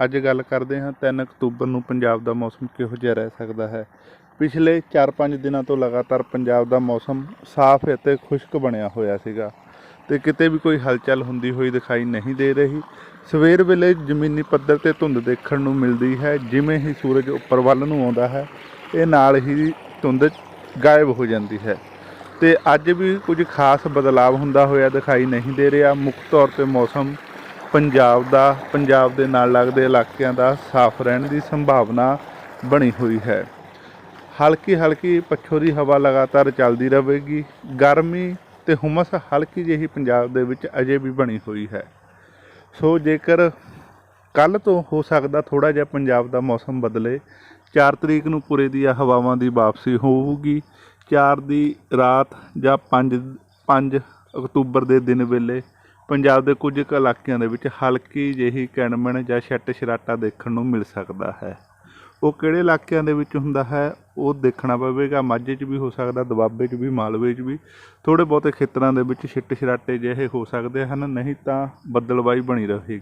ਅੱਜ ਗੱਲ ਕਰਦੇ ਹਾਂ 3 ਅਕਤੂਬਰ ਨੂੰ ਪੰਜਾਬ ਦਾ ਮੌਸਮ ਕਿਹੋ ਜਿਹਾ ਰਹਿ ਸਕਦਾ ਹੈ। ਪਿਛਲੇ 4-5 ਦਿਨਾਂ ਤੋਂ ਲਗਾਤਾਰ ਪੰਜਾਬ ਦਾ ਮੌਸਮ ਸਾਫ਼ ਅਤੇ ਖੁਸ਼ਕ ਬਣਿਆ ਹੋਇਆ ਸੀਗਾ ਤੇ ਕਿਤੇ ਵੀ ਕੋਈ ਹਲਚਲ ਹੁੰਦੀ ਹੋਈ ਦਿਖਾਈ ਨਹੀਂ ਦੇ ਰਹੀ। ਸਵੇਰ ਵੇਲੇ ਜ਼ਮੀਨੀ ਪੱਧਰ ਤੇ ਧੁੰਦ ਦੇਖਣ ਨੂੰ ਮਿਲਦੀ ਹੈ, ਜਿਵੇਂ ਹੀ ਸੂਰਜ ਉੱਪਰ ਵੱਲ ਨੂੰ ਆਉਂਦਾ ਹੈ, ਇਹ ਨਾਲ ਹੀ ਧੁੰਦ ਗਾਇਬ ਹੋ ਜਾਂਦੀ ਹੈ। ਤੇ ਅੱਜ ਵੀ ਕੁਝ ਖਾਸ ਬਦਲਾਅ ਹੁੰਦਾ ਹੋਇਆ ਦਿਖਾਈ ਨਹੀਂ ਦੇ ਰਿਹਾ। ਮੁੱਖ ਤੌਰ ਤੇ ਮੌਸਮ ਪੰਜਾਬ ਦਾ, ਪੰਜਾਬ ਦੇ ਨਾਲ ਲੱਗਦੇ ਇਲਾਕਿਆਂ ਦਾ ਸਾਫ਼ ਰਹਿਣ ਦੀ ਸੰਭਾਵਨਾ ਬਣੀ ਹੋਈ ਹੈ। ਹਲਕੀ ਹਲਕੀ ਪੱਛੋ ਦੀ ਹਵਾ ਲਗਾਤਾਰ ਚੱਲਦੀ ਰਹੇਗੀ। ਗਰਮੀ ਤੇ ਹੁਮਸ ਹਲਕੀ ਜਿਹੀ ਪੰਜਾਬ ਦੇ ਵਿੱਚ ਅਜੇ ਵੀ ਬਣੀ ਹੋਈ ਹੈ। ਸੋ ਜੇਕਰ ਕੱਲ ਤੋਂ ਹੋ ਸਕਦਾ ਥੋੜਾ ਜਿਹਾ ਪੰਜਾਬ ਦਾ ਮੌਸਮ ਬਦਲੇ 4 ਤਰੀਕ ਨੂੰ ਪੂਰੇ ਦੀਆਂ ਹਵਾਵਾਂ ਦੀ ਵਾਪਸੀ ਹੋਊਗੀ। 4 ਦੀ ਰਾਤ ਜਾਂ 5 5 ਅਕਤੂਬਰ ਦੇ ਦਿਨ ਵੇਲੇ ਪੰਜਾਬ ਦੇ ਕੁਝ ਕੁ ਇਲਾਕਿਆਂ ਦੇ ਵਿੱਚ ਹਲਕੀ ਜਿਹੀ ਕਿਣਮਣ ਜਾਂ ਛੱਟ ਛਰਾਟਾ ਦੇਖਣ ਨੂੰ ਮਿਲ ਸਕਦਾ ਹੈ। ਉਹ ਕਿਹੜੇ ਇਲਾਕਿਆਂ ਦੇ ਵਿੱਚ ਹੁੰਦਾ ਹੈ, ਉਹ ਦੇਖਣਾ ਪਵੇਗਾ। ਮਾਝੇ 'ਚ ਵੀ ਹੋ ਸਕਦਾ, ਦੁਆਬੇ 'ਚ ਵੀ, ਮਾਲਵੇ 'ਚ ਵੀ। ਥੋੜੇ ਬਹੁਤੇ ਖੇਤਰਾਂ ਦੇ ਵਿੱਚ ਛਿੱਟ ਛਰਾਟੇ ਜਿਹੇ ਹੋ ਸਕਦੇ ਹਨ, ਨਹੀਂ ਤਾਂ ਬੱਦਲਵਾਈ ਬਣੀ ਰਹੇਗੀ।